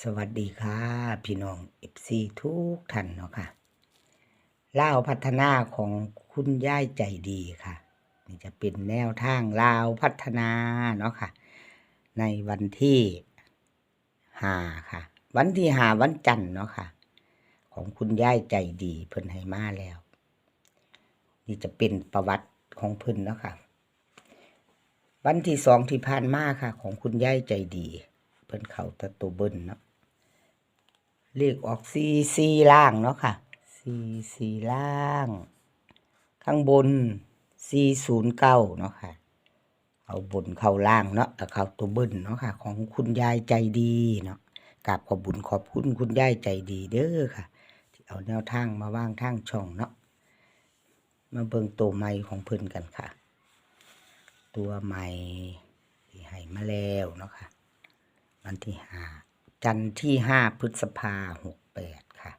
สวัสดีค่ะ พี่น้องเอฟซีทุกท่านเนาะค่ะล่าวพัฒนาของคุณย่ายใจดีค่ะ นี่จะเป็นแนวทางลาวพัฒนาเนาะค่ะ ในวันที่หาค่ะ วันที่หาวันจันทร์เนาะค่ะ ของคุณย่ายใจดีเพิ่นให้มาแล้ว นี่จะเป็นประวัติของเพิ่นเนาะค่ะ วันที่สองที่ผ่านมาค่ะ ของคุณย่ายใจดี เพิ่นเขาตะตูเบิ้ลเนาะเลขออกซีซีล่างเนาะค่ะซีซีล่าง ข้างบนซีศูนย์เก้าเนาะค่ะ เอาบนเข้าล่างเนาะแล้วเขาตัวเบิ้ลเนาะค่ะ ของคุณยายใจดีเนาะกราบขอบบุญขอบคุณคุณยายใจดีเด้อค่ะ ที่เอาแนวทางมาว่างทางช่องเนาะมาเบิ่งตัวใหม่ของเพิ่นกันค่ะ ตัวใหม่ที่ให้มาแล้วเนาะค่ะ วันที่ห้าจันทร์ที่ห้าพฤษภาหกแปดค่ะ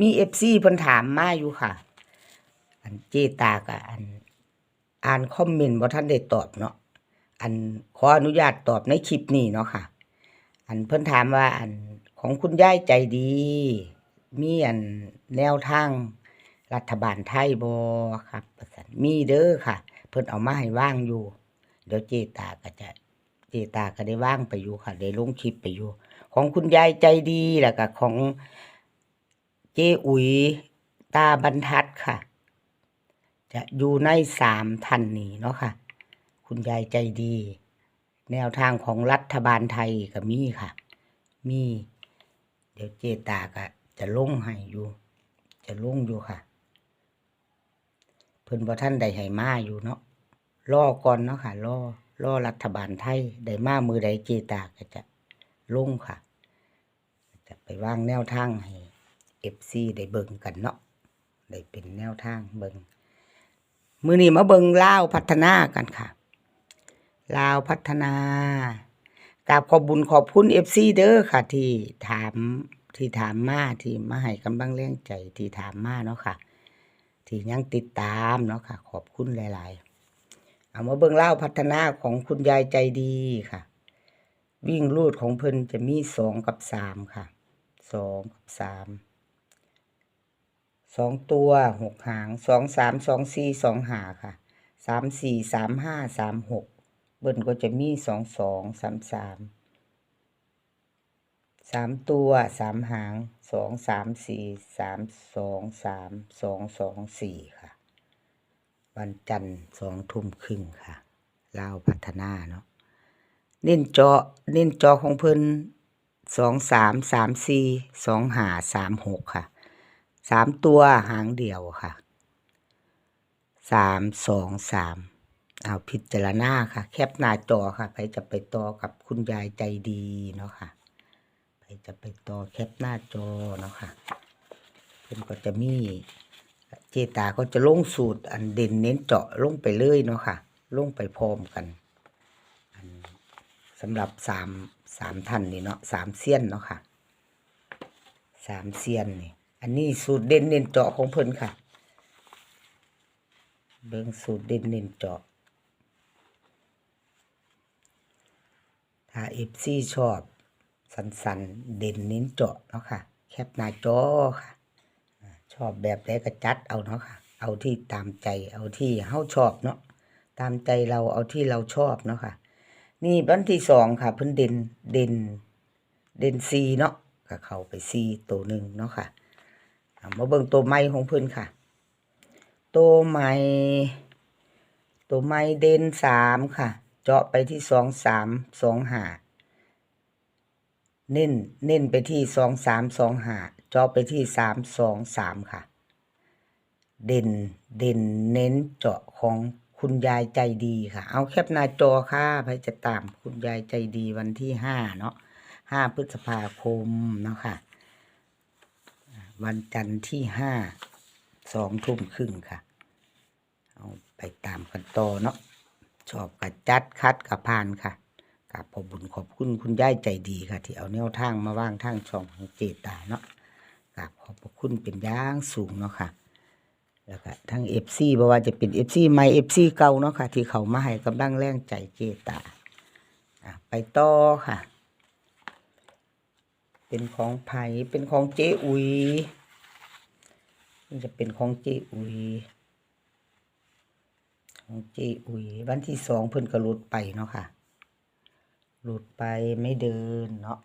มีเอฟซีเพิ่นถามมาอยู่ค่ะ อันเจตากับอันอ่านคอมเมนต์บ่ท่านได้ตอบเนาะอันขออนุญาตตอบในคลิปนี้เนาะค่ะ อันเพิ่นถามว่าอันของคุณยายใจดี มีอันแนวทางรัฐบาลไทยบ่ครับมีเด้อค่ะ เพิ่นเอามาให้ว่างอยู่ เดี๋ยวเจตาก็จะ เจตาก็ได้ว่างไปอยู่ค่ะได้ลงคลิปไปอยู่ ของคุณยายใจดีแล้วก็ของเจอุ๋ยตาบรรทัดค่ะ จะอยู่ในสามท่านนี้เนาะค่ะ คุณยายใจดี แนวทางของรัฐบาลไทยก็มีค่ะ มี เดี๋ยวเจตาก็จะลงให้อยู่ จะลงอยู่ค่ะ เพิ่นบ่ท่านได้ให้มาอยู่เนาะรอก่อนเนาะค่ะรอ รอรัฐบาลไทยได้มามือใดเจตาก็จะลงค่ะ จะไปวางแนวทางให้เอฟซีได้เบิ่งกันเนาะได้เป็นแนวทางเบิ่งมือนี้มาเบิ่งลาวพัฒนากันค่ะลาวพัฒนากราบขอบบุญขอบคุณเอฟซีเด้อค่ะ ที่ถามที่ถามมาที่มาให้กำลังแรงใจที่ถามมาเนาะค่ะ ที่ยังติดตามเนาะค่ะ ขอบคุณหลาย ๆ เอามาเบิ่งเล่าวพัฒนาของคุณยายใจดีค่ะ วิ่งรูดของเพิ่นจะมีสองกับสามค่ะสองกับสามสองตัวหกหางสองสามสองสี่สองหาค่ะสามสี่สามห้าสามหกเบิ่นก็จะมีสองสองสามสามสามตัวสามหางสองสามสี่สามสองสามสองสองสี่ค่ะ วันจันทร์สองทุ่มครึ่งค่ะลาวพัฒนาเนาะเน้นจาะเน้นจาะของเพิ่นสองสามสามสี่สองหาสามหกค่ะสามตัวหางเดียวค่ะสามสองสามเอาพิจารณาค่ะ แคปหน้าจอค่ะไปจะไปต่อกับคุณยายใจดีเนาะค่ะไปจะไปต่อแคปหน้าจอเนาะค่ะเพิ่นก็จะมี เจตาก็จะลงสูตร อันเด่นเน้นเจาะลงไปเลยเนาะค่ะ ลงไปพร้อมกันนสำหรับสามสามท่านนี่เนาะสามเซียนเนาะค่ะสามเซียนนี่อันนี้สูตรเด่นเน้นเจาะของเพิ่นค่ะ เบิ่งสูตรเด่นเน้นเจาะถ้าเอฟซีชอบ สันสันๆเด่นเน้นเจาะเนาะค่ะ แคปหน้าจอค่ะ ชอบแบบใดก็จัดเอาเนาะค่ะ เอาที่ตามใจ เอาที่เฮาชอบเนาะ ตามใจเราเอาที่เราชอบเนาะค่ะ นี่วันที่สองค่ะเพิ่นเด่นเด่นเด่นซีเนาะก็เข้าไปซีตัวหนึ่งเนาะค่ะมาเบิ่งตัวไม้ของเพิ่นค่ะ ตัวไม้ตัวไม้เด่นสามค่ะ เจาะไปที่สองสามสองหาเน้นเน้นไปที่สองสามสองหา จอไปที่สามสองสามค่ะ เด่นเด่นเน้นเจาะของคุณยายใจดีค่ะ เอาแคปหน้าจอค่ะไปจะตามคุณยายใจดีวันที่ห้าเนาะห้าพฤษภาคมเนาะค่ะ วันจันทร์ที่ห้าสองทุ่มครึ่งค่ะ เอาไปตามกันต่อเนาะชอบกับจัดคัดกับพานค่ะกับขอบุญขอบคุณคุณยายใจดีค่ะ ที่เอาแนวทางมาว่างทางช่องของเจตาเนาะ กับขอบพระคุณเป็นอย่างสูงเนาะค่ะ แล้วก็ทั้งเอฟซีบ่ว่าจะเป็นเอฟซีใหม่เอฟซีเก่าเนาะค่ะ ที่เขามาให้กำลังแรงใจเจตาไปต่อค่ะ เป็นของไผ่เป็นของเจ๊อุยนี่จะเป็นของเจ๊อุยของเจ๊อุยวันที่สองเพิ่นก็หลุดไปเนาะค่ะหลุดไปไม่เดินเนาะ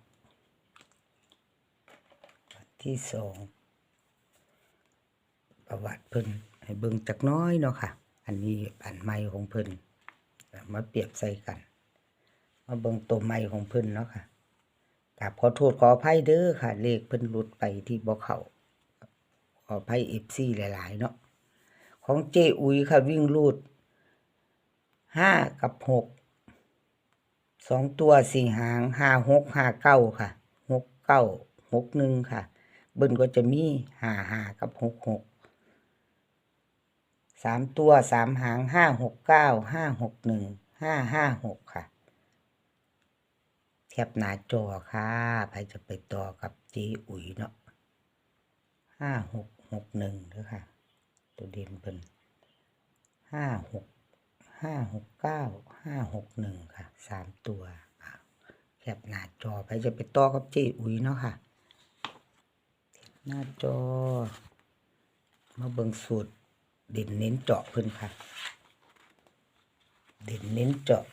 ที่สองประวัติเพิ่นให้เบิ่งจักน้อยเนาะค่ะ อันนี้อันใหม่ของเพิ่นมาเปรียบใส่กัน มาเบิ่งตัวใหม่ของเพิ่นเนาะค่ะกราบขอโทษขออภัยเด้อค่ะ เลขเพิ่นหลุดไปที่บ่เขาขออภัย FC หลาย ๆ เนาะของเจอุ๋ยค่ะ วิ่งรูดห้ากับหกสองตัวสี่หางห้าหกห้าเก้าค่ะหกเก้าหกหนึ่งค่ะ เบิ้ลก็จะมีห้าห้ากับหกหกสามตัวสามหางห้าหกเก้าห้าหกหนึ่งห้าห้าหกค่ะแคปหน้าจอค่ะใครจะไปต่อกับเจอุ๋ยเนาะห้าหกหกหนึ่งเด้อค่ะ ตัวเด่นเพิ่นห้าหกห้าหกเก้าห้าหกหนึ่งค่ะสามตัวแคปหน้าจอไปจะไปต่อกับเจอุ๋ยเนาะค่ะ หน้าจอ มาเบิ่งสูตร เด่นเน้นเจาะเพิ่นค่ะ เด่นเน้นเจาะ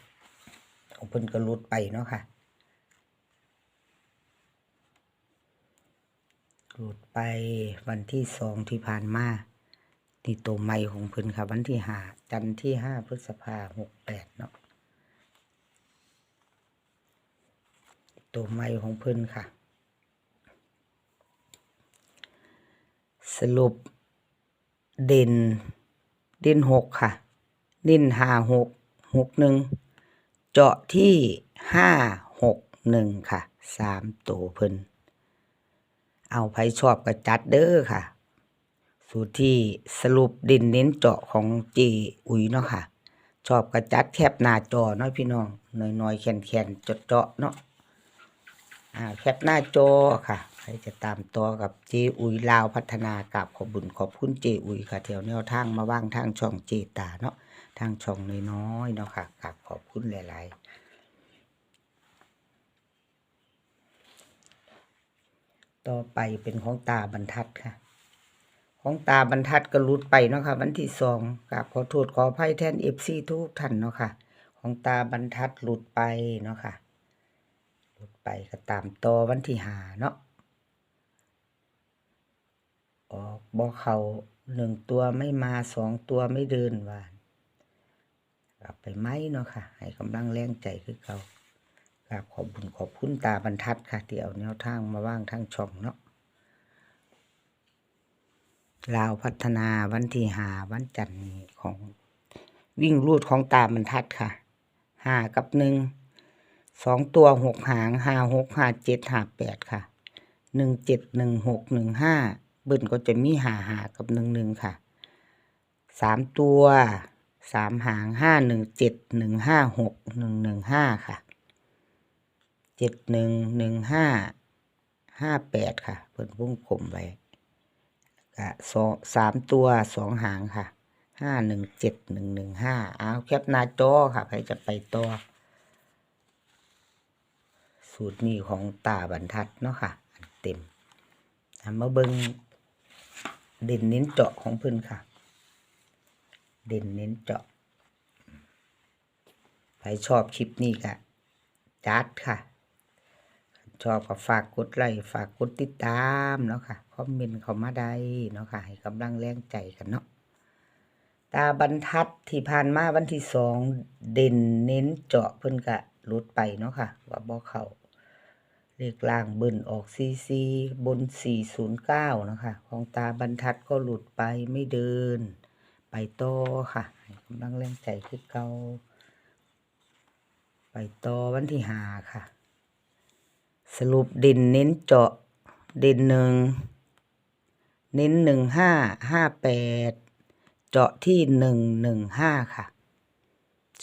ของเพิ่นก็หลุดไปเนาะค่ะหลุดไปวันที่สองที่ผ่านมานี่ตัวใหม่ของเพิ่นค่ะ วันที่ห้าจันทร์ที่ห้าพฤษภาหกแปดเนาะตัวใหม่ของเพิ่นค่ะ รุปเด่น เด่นหกค่ะ เด่นห้าหกหกหนึ่งเจาะที่ห้าหกหนึ่งค่ะสามตัวเพิ่นเอาไผชอบก็จัดเด้อค่ะ สูตรที่สรุปเด่นเน้นเจาะของเจอุ๋ยเนาะค่ะ ชอบก็จัดแคบหน้าจอเนาะพี่น้องน้อยๆแข็งๆเจาะเนาะอ่าแคปหน้าจอค่ะ ใครจะตามต่อกับเจอุยลาวพัฒนากับขอบุญขอบคุณเจอุยค่ะแถวแนวทางมาว่างทางช่องเจตาเนาะทางช่องน้อยๆเนาะค่ะกับขอบคุณหลายๆ ต่อไปเป็นของตาบรรทัดค่ะ ของตาบรรทัดก็หลุดไปเนาะค่ะวันที่สองกับขอโทษขออภัยแทนเอฟซีทุกท่านเนาะค่ะ ของตาบรรทัดหลุดไปเนาะค่ะหลุดไปก็ตามต่อวันที่หาเนาะ ออกบอเขาหนึ่งตัวไม่มาสองตัวไม่เดินว่านกลับไปไหมเนาะค่ะ ให้กำลังแรงใจคือเขาครับขอบคุณขอบคุณตาบรรทัดค่ะ ที่เอาแนวทางมาว่างทางช่องเนาะลาวพัฒนาวันที่หาวันจันทร์นี้ของวิ่งรูดของตาบรรทัดค่ะห้ากับหนึ่งสองตัวหกหางห้าหกห้าเจ็ดห้าแปดค่ะหนึ่งเจ็ดหนึ่งหกหนึ่งห้า เบิ้ลก็จะมีหาหากับหนึ่งหนึ่งค่ะสามตัวสามหางห้าหนึ่งเจ็ดหนึ่งห้าหกหนึ่งหนึ่งห้าค่ะเจ็ดหนึ่งหนึ่งห้าห้าแปดค่ะเพิ่นวงกลมไว้ก็สองสามตัวสองหางค่ะห้าหนึ่งเจ็ดหนึ่งหนึ่งห้าเอาแคปหน้าจอค่ะใครจะไปต่อ สูตรนี้ของตาบรรทัดเนาะค่ะ อันเต็มเอามาเบิง เด่นเน้นเจาะของเพิ่นค่ะ เด่นเน้นเจาะใครชอบคลิปนี้ก็จัดค่ะ ชอบก็ฝากกดไลค์ฝากกดติดตามเนาะค่ะคอมเมนต์เข้ามาได้เนาะค่ะ ให้กำลังแรงใจกันเนาะตาบรรทัดที่ผ่านมาวันที่สองเด่นเน้นเจาะเพิ่นกะหลุดไปเนาะค่ะ ว่าบ่เข้า เลขล่างเบิ่นออกซีซีบน409เนาะคะของตาบรรทัดก็หลุดไปไม่เดิน ไปต่อค่ะกำลังแรงใจคือเกาไปต่อวันที่หาค่ะ สรุปเด่นเน้นเจาะเด่นหนึ่งเน้นหนึ่งห้าห้าแปดเจาะที่หนึ่งหนึ่งห้าค่ะ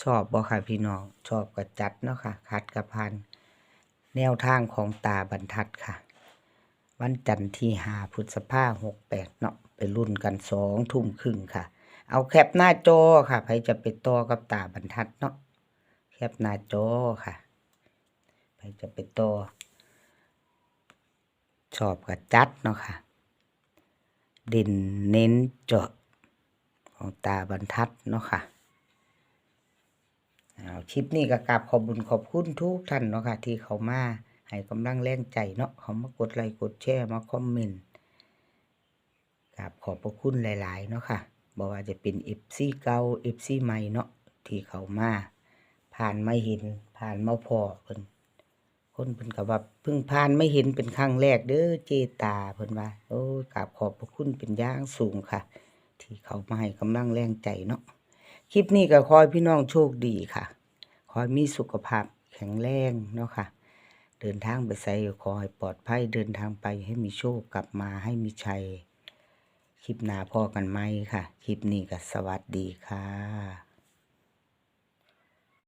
ชอบบ่ค่ะพี่น้อง ชอบก็จัดเนาะค่ะคัดกระพัน แนวทางของตาบรรทัดค่ะ วันจันทร์ที่หาพฤษภาหกแปดเนาะไปรุ่นกันสองทุ่มครึ่งค่ะ เอาแคปหน้าจอค่ะใครจะไปต่อกับตาบรรทัดเนาะแคปหน้าจอค่ะไปจะไปต่อชอบก็จัดเนาะค่ะด่นเน้นเจาะของตาบรรทัดเนาะค่ะ เอาคลิปนี้ก็กราบขอบบุญขอบคุณทุกท่านเนาะค่ะ ที่เขามาให้กำลังแรงใจเนาะเขามากดไลค์กดแชร์มาคอมเมนต์กราบขอบพระคุณหลาย ๆ เนาะค่ะบอกว่าจะเป็น FC เก่า FC ใหม่เนาะที่เขามาผ่านไม่เห็นผ่านมาพอเพิ่นคนเพิ่นก็ว่าเพิ่งผ่านไม่เห็นเป็นครั้งแรกเด้อเจตาเพิ่นว่า โอ้กราบขอบพระคุณเป็นอย่างสูงค่ะ ที่เขามาให้กำลังแรงใจเนาะ คลิปนี้ก็ขอให้พี่น้องโชคดีค่ะ ขอให้มีสุขภาพแข็งแรงเนาะค่ะ เดินทางไปไสก็ขอให้ปลอดภัยเดินทางไปให้มีโชคกลับมาให้มีชัย คลิปหน้าพอกันไหมค่ะ คลิปนี้ก็สวัสดีค่ะ